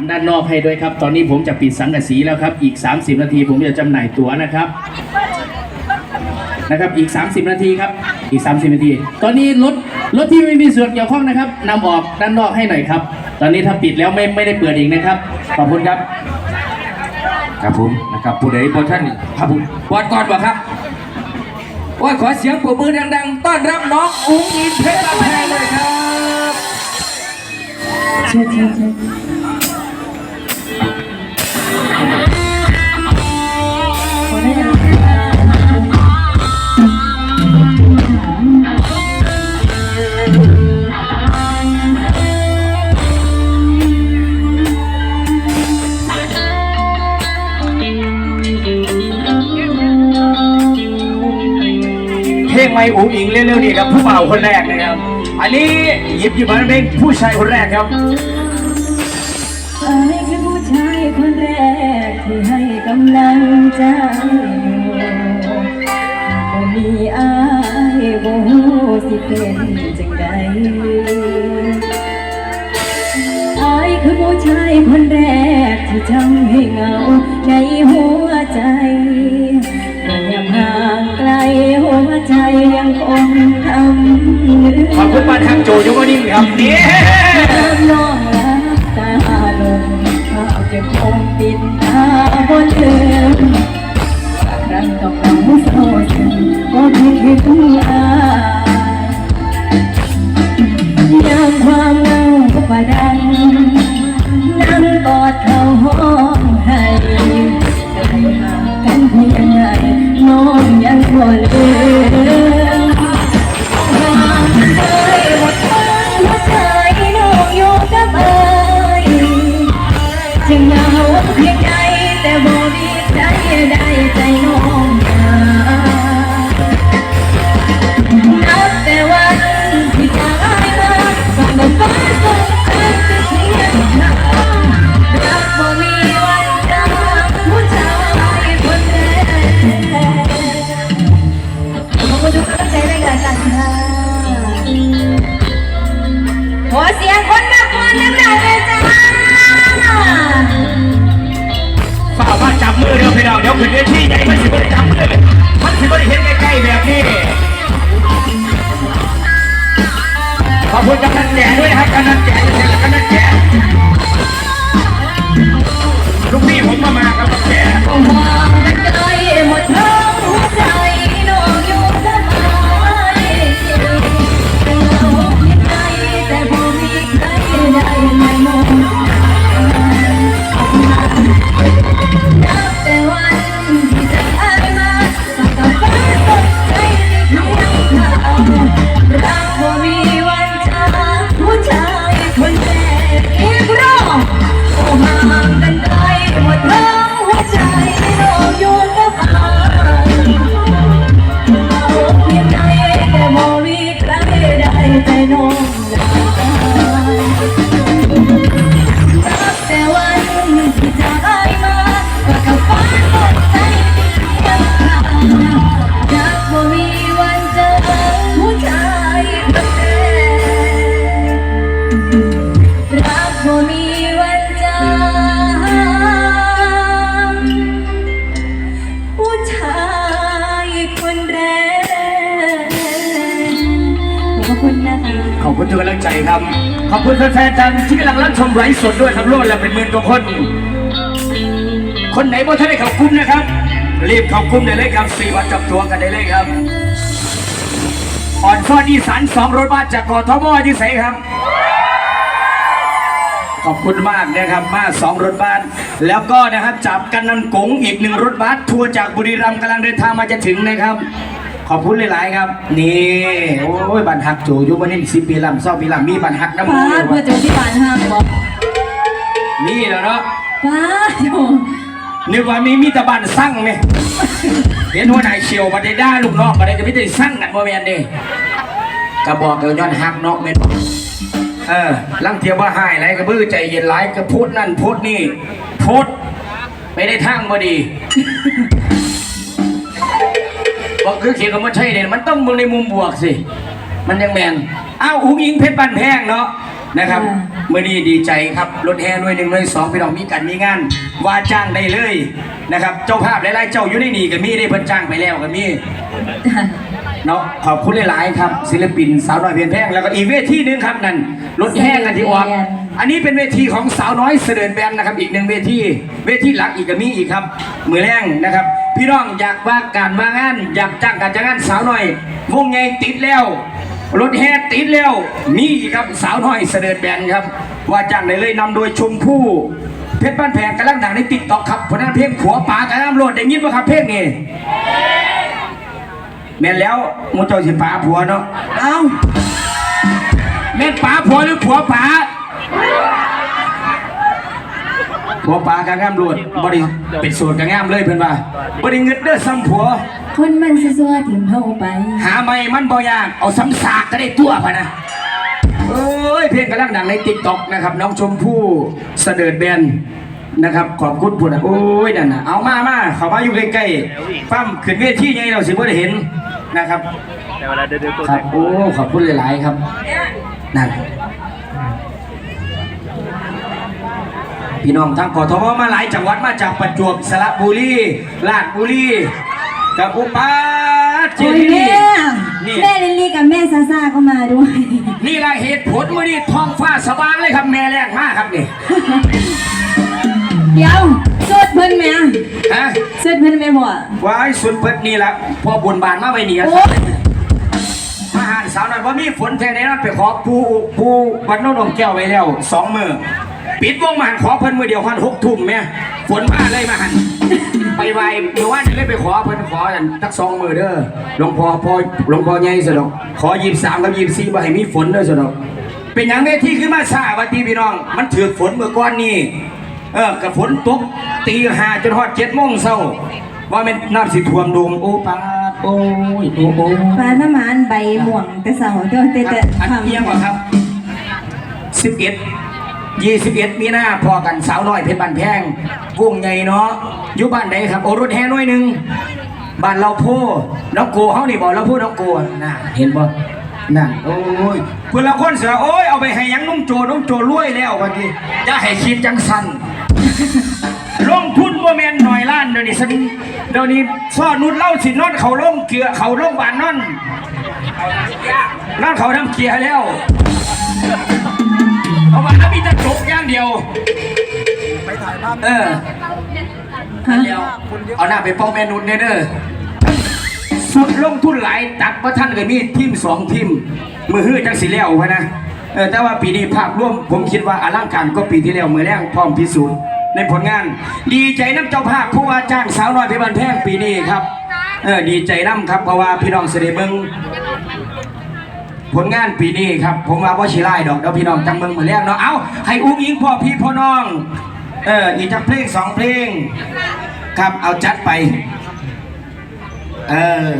ทำด้านนอกให้ด้วยครับ ตอนนี้ผมจะปิดสังกะสีแล้วครับ อีก 30 นาทีผมจะจำหน่ายตั๋วนะครับ นะครับอีก 30 นาทีครับ อีก 30 นาที ตอนนี้รถรถที่ไม่มีส่วนเกี่ยวข้องนะครับนำออกด้านนอกให้หน่อยครับ ตอนนี้ถ้าปิดแล้วไม่ไม่ได้เปิดอีกนะครับ ขอบคุณครับ ครับผมนะครับผู้ใดบอท่านครับผมบอดก่อนบ่ครับว่าขอเสียงปรบมือดังๆ ต้อนรับน้องอุ้งอิงเพชรบ้านแพงเลยครับเชิญเชิญเชิ เพลงไม่อุ๋งอิงเร็วๆนี่ครับผู้เป่าวคนแรกนะครับ อันนี้หยิบหยิบมาเป็นผู้ชายคนแรกครับไอายคือผู้ชายคนแรกที่ให้กำลังใจบ่มีอายบ่ฮู้สิเป็นจังใดอายคือผู้ชายคนแรกที่ทำให้เหงาในหัวใจานทางโจยุวนิ่งครับนี่น้องรักตาลงข้าวจะคงติดตาบนเดิมครั้งต้องเหงาเศร้าซึมก็ไม่คิดถึง ขึ้นเวทีใหญ่มันสิบ่ได้จำเลยมันสิบ่ได้เห็นใกล้ๆแบบนี้ขอบคุณกำนันแก่ด้วยครับกำนันแก่กำนันแก่ลูกพี่ผมมามาครับกำนันแก่ รักบ่มีวันจางหัวใจคนแรกอีกรอบโอ้ห่างกันไกลหมดทั้งหัวใจน้องอยู่กับอายเอาเพียงใจแต่บ่มีใครได้ใจน้อง รักบ่มีวันจางผู้ชายคนแรกขอบคุณนะคะ ขอบคุณทุกกำลังใจครับ ขอบคุณแฟนๆทางที่กำลังรับชมไลฟ์สดด้วยครับรวมแล้วเป็นหมื่นกว่าคน คนไหนบ่ท่านได้เข้ากลุ่มนะครับ รีบเข้ากลุ่มได้เลยครับสี่วันจับตัวกันได้เลยครับ อ่อนฟอนอีสานสองรถบัสจากกทมที่ใสครับ ขอบคุณมากนะครับมาสองรถบัสแล้วก็นะครับจับกันนันกงอีกหนึ่งรถบัสทัวร์จากบุรีรัมย์กำลังเดินทางมาจะถึงนะครับ ขอบคุณหลาย ๆ ครับ นี่โอ้ยบันหักโจอยุวันนี้สิบปีลำเศร้าปีลำมีบันหักน้ำป้ามือเพื่อโจที่บ้านห้างบอกนี่แหล้วเนาะป้าโจนึกว่ามีมีแตะบันสั่งไหมเห็นหัวหน้าเชียวบันได้ด่าลูกน้องบันได้จะไม่ได้สั่งกันบ่แม่นเด้กระบอกเดี๋ยวย้อนหักเนาะแม่นบ่ เออลังเทียบว่าหายไรกระบื้อใจเย็นไรกระพูดนั่นพูดนี่พูดไม่ได้ทางบ่ดีบอกคือเขียนคำว่าใช่เนี่ยมันต้องมองในมุมบวกสิ มันยังแมนอ้าวอุ้งอิงเพชรบันแพงเนาะนะครับเมื่อนี้ดีใจครับรถแห่หน่วยหนึ่งหน่วยสองพี่น้องมีกันมีงานว่าจ้างได้เลยนะครับ เจ้าภาพหลายๆเจ้าอยู่ในนี่ก็มีได้เพิ่นจ้างไปแล้วก็มี เนาะขอบคุณหลาย ๆ ครับ ศิลปินสาวน้อยเพียนแพงแล้วก็อีกเวทีหนึงครับนั่นรถแห่กันที่ออกอันนี้เป็นเวทีของสาวน้อยเสด็จแบนนะครับ อีกหนึ่งเวทีเวทีหลักอีกก็มีอีกครับ มือแรงนะครับ พี่น้องอยากว่าการมางาน อยากจ้างการจ้างงานสาวน้อยวงใหญ่ติดแล้ว รถแห่ติดแล้วมีอีกครับสาวน้อยเสด็จแบนครับ ว่าจ้างได้เลยนำโดยชมพู่เพชรบ้านแพงกำลังดังในติ๊กต็อกครับเพราะนั้นเพลงผัวป่ากำลังโหลดได้ยินป่ะครับเพลงนี้ แม่นแล้วมูเจ้าสิป๋าผัวเนาะเอ้าแม่นป๋าผัวหรือผัวป๋าผัวป๋ากันงามรวดบริเป็นสูตรกันงามเลยเพื่อนว่าบริเงินเด้อซ้ำผัว คนมันซัวๆถิ่มเฮาไป หาไม่มันบ่ยากเอาซ้ำสากก็ได้ตัวพะนะเอ้ยเพลงกำลังดังในติ๊กต็อกนะครับ น้องชมพู่เสดิร์ดแบนนะครับขอบคุณปุ่นโอ้ยนั่นนะเอามามาเข้ามาอยู่ใกล้ๆปั้มขึ้นเวทีไงเราสิบ่ได้เห็น นะครับแต่เวลาเดินเดินตัวครับโอ้ขอบคุณหลาย ๆ ครับนั่นพี่น้องทางกทมมาหลายจังหวัดมาจากประจวบสระบุรีราชบุรีกับอุปาเจโอ้ยดีแม่นี่แม่ลิลลี่กับแม่ซาซาก็มาด้วย นี่ละเหตุผลมื่อนี้ท้องฟ้าสว่างเลยครับแม่แรงมากครับนี่เดี๋ยวสดเพิ่นแม่ฮะสดเพิ่นแม่บ่ว้ายสุดเพิดนี่ละพอบุญบานมาไว้นี่โอ้มาหารสาวนั้นว่ามีฝนแท้แน่นอนไปขอปูปูวันโน้นองแก้วไว้แล้วสองมือปิดวงมาหันขอเพิ่นมือเดียวคันหกทุ่มแม่ฝนมาเลยมาหันไปไวเมื่อวานนี้เลยไปขอเพิ่นขอกันทักสองมือเด้อหลวงพ่อพ่อหลวงพ่อใหญ่สะดอกขอยีบสามกับยีบสี่บ่ให้มีฝนเด้อสะดอกเป็นอย่างเวทีขึ้นมาซาวันที่พี่น้อง มันถือฝนเมื่อก่อนนี่ เออกับฝนตกตีห้าจนฮอดเจ็ดโมงเช้าว่าเป็นน้ำสิท่วมโดมโอ้ปาดโอ้ยโอ้โอ้ฟ้าน้ำมันใบม่วงแต่เสาเด้อแต่อันแต่อันเอียงกว่าครับสิบเอ็ดยี่สิบเอ็ดมีหน้าพอกันสาวน้อยเพชรบ้านแพงวงใหญ่เนาะอยู่บ้านไหนครับโอรถแห่หน้อยหนึ่งบ้านเราโพน้องโกเขานี่บอกเราพูดน้องโกน่ะเห็นบ่นั่นโอ้ยเพื่อนละคนเสือโอ้ยเอาไปให้หยังนุ่มโจนุ่มโจรวยแล้ววันนี้อย่าให้คิดจังสัน ลงทุนบ่แม่นหน่อยล้านเดี๋ยวนี้สันเดี๋ยวนี้ซ่อนุดเล่าสินอนเขาลงเกลือเขาลงบานนอนนั่นเขาทำเกียร์แล้วเอามาแล้วมีแต่จบอย่างเดียวเออนั่นแล้วเอาหน้าไปเป้าเมนูเนี่ยเด้อสุดลงทุนหลายตัดว่าท่านก็มีทีมสองทีมมือฮื้อจังสีแล้วพะนะเออแต่ว่าปีนี้ภาพร่วมผมคิดว่าอลังการก็ปีที่แล้วมือแรงพร้อมพิสูจน์ ในผลงาน ดีใจน้ำเจ้าภาพผู้ว่าจ้างสาวน้อยเพชรบันแพงปีนี้ครับเออดีใจน้ำครับเพราะว่าพี่น้องเสด็จเบิงผลงานปีนี้ครับ ผมว่าว่าชิไล่ดอกเดี๋ยวพี่น้องจังเมืองมือแรกเนาะเอาให้อุ้งอิงพ่อพี่พ่อน้องเอออีกจักเพลงสองเพลง ครับเอาจัดไป เออ